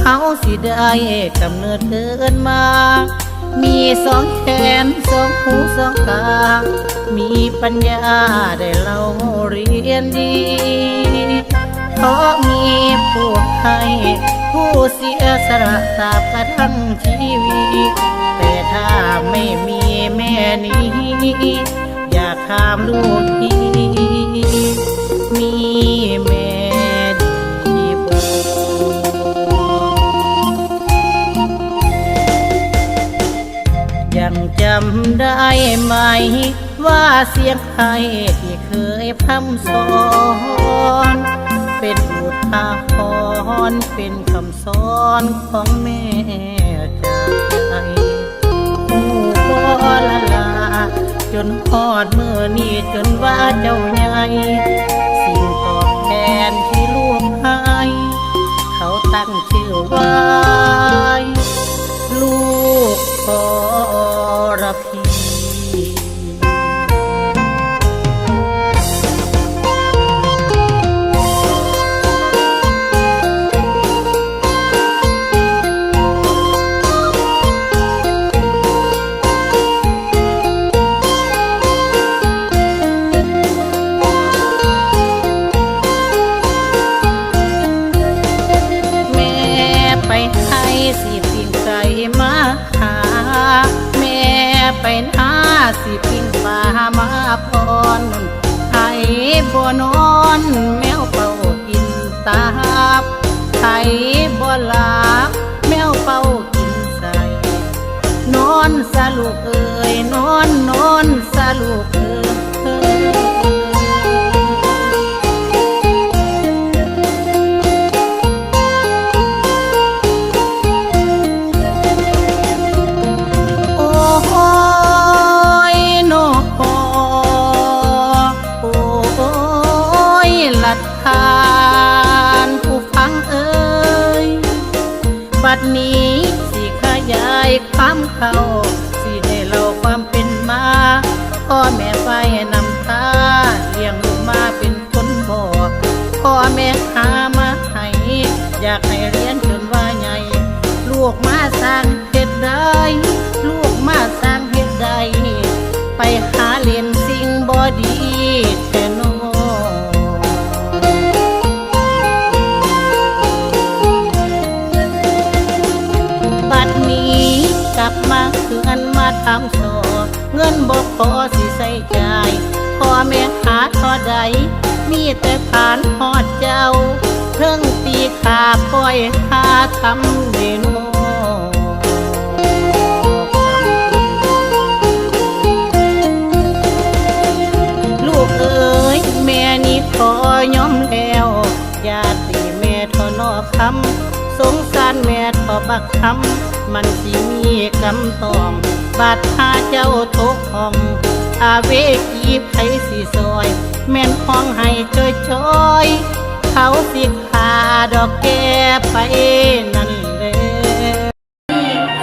เขาสิได้กำเนิดเกินมา มีสองแขนสองหูสองตา มีปัญญาได้เล่าเรียนดี เพราะมีผู้ให้ผู้เสียสละสาบกระทั่งชีวิต แต่ถ้าไม่มีแม่นี้ อยากถามลูกที่ำได้ไหม ว่าเสียงใครที่เคยพร่ำสอน เป็นอุทาหรณ์เป็นคำสอนของแม่ใจหูบ่ละลา จนฮอดเมื่อนี้จนว่าเจ้าใหญ่ สิปิงไกมาหา แม่ไปหน้าสิปิงปลามาพรไห้บ่นอนแมวเป่ากินตาบไห้บ่หลับแมวเป่ากินใส่นอนสลูกเอ้ยนอนนอนสลูกเอ้ย ความเข้าสิได้เราความเป็นมาพ่อแม่ไฟนำตาเลี้ยงลูกมาเป็นคนบอกพ่อแม่หามาให้อยากให้เรียนจนว่าใหญ่ ลูกมาสร้างเฮ็ดได้ นบ่พอสิใส่ใจพ่อแม่หาทอใด มีแต่ผ่านหอดเจ้าเพิ่งตีขาปล่อยหาทำเดโนลูกเอ๋ยแม่นี่ขอยอมแล้วญาติแม่ทอนอคำสงสารแม่ทอบักคำมันสิมีกำตองบาดหาเจ้าทุกห้อง อาเวกีไผสิซอย แม่นห้องให้จอยจอย เขาสิขาดอกแก้ไปนั่นแหละ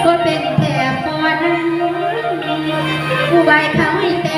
ก็เป็นแถบพอนั้นผู้ใบเขาให้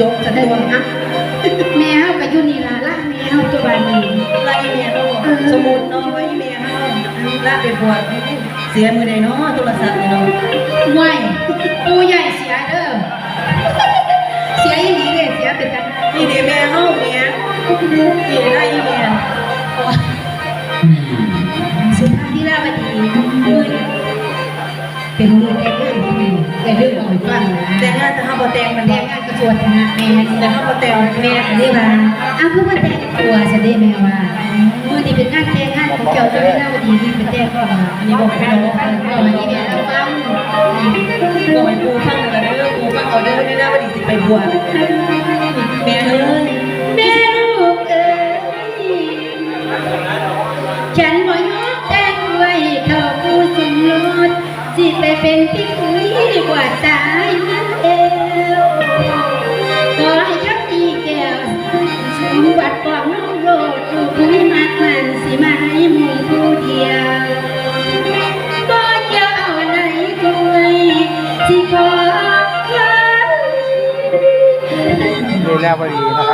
จบฉันได้บวชนะแม่เขากับยูนี่ล่ะล่ะแม่เขาตัววันนี้ไล่เมียเขาบอกสมุดเนาะไว้เมียเขาลาไปบวชเสียมือใดเนาะโทรศัพท์เนาะไหวปูใหญ่เสียเด้อเสียอีหลีเลยเสียเป็นกันนี่เดี๋ยวแม่เขาเมียนี่ไล่เมียสุภาพที่ลาวดีมือ เป็นเป็นมือแต่งงานที่แต่เรื่องเอาปฟังนะแต่งงานแต่เฮาบ่แต่งมันแต่งงานกระทรวงนะแม่แต่เฮาบ่แต่งแม่ได้ว่าอ้าวคือว่าแต่งตัวจะได้แม่ว่ามือนี่เป็นงานแต่งงานของเจ้าเจ้าไม่น่าดีนี่เป็นแต่งก็มาอันนี้บอกพี่น้องก็อันนี้แม่เราฟังบอกให้ปูฟังแล้วเด้อปูฟังเอาเด้อนี่นะว่าดิสิไปบวชแม่เอ้ยแม่ลูกเอ๋ย เป็นพี่คุยดีกว่าตายนั่นเองขอให้ชักดีแก้วสมบัติของน้องโลดลูคุยมากมันสิมาให้มู่ผู้เดียวบ่จะเอาไหนคุยสิขอไว้ลีลาวดีนะครับ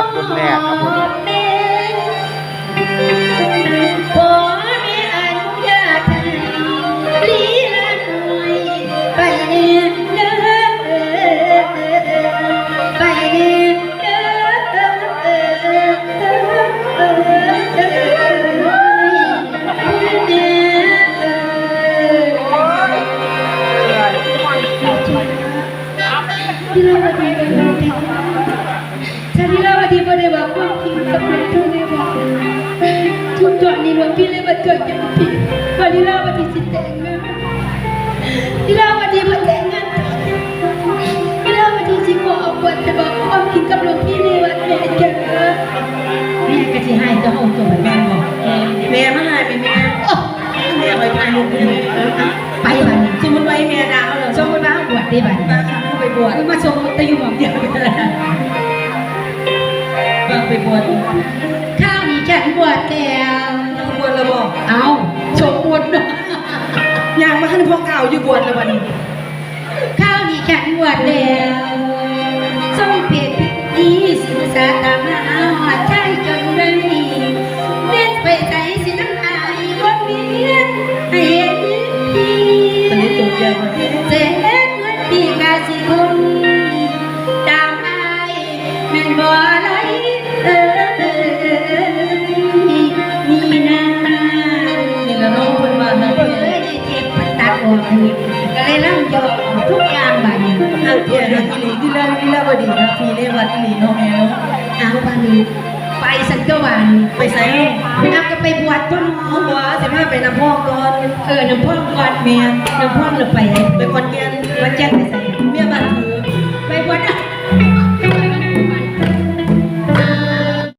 ราวันที่สิขอเอาบวชไปบอกความจริงกับหลวงพี่ในวัดแม่เกิดแม่ก็จะให้ตัวเอาตัวแม่ บอกแม่มาหายไปแม่แม่ไปถ่ายรูปให้ไปบัดนี้สมมุติว่าแม่ดาวแล้วสมมติว่าบวชได้บัดนี้มาเข้าไปบวชมาชมตะยุหมอมเดียวมาไปบวชข้าวนี้ฉันบวชแล้วบวชแล้วบอกเอาชมบวชเนาะยางมาหันพ่อเก่าอยู่บวชแล้วบัดนี้ข้าวนี้ฉันบวชแล้ว ม่นบ่ไหลเอ้ยมีนานี่ละน้องเพิ่นว่าเอ้ยได้เจ็บมันตัดออกนี่ก็เลยร่ำยอทุกอย่างบัดนี้ทาเทียนอีหลีที่แล้วที่แล้วบ่ดีนะพี่ได้วัดอีหลีเนาะแม่เนาะเอาบัดนี้ไปสันก็วันไปใส่เอาก็ไปบวชต้นหอเอามบ่สิมาไปนำพ่อก่อนเออน้ำพ่อก่อนแม่น้ำพ่อเราไปไปขอนแก่นวัดแจ้งไปใส่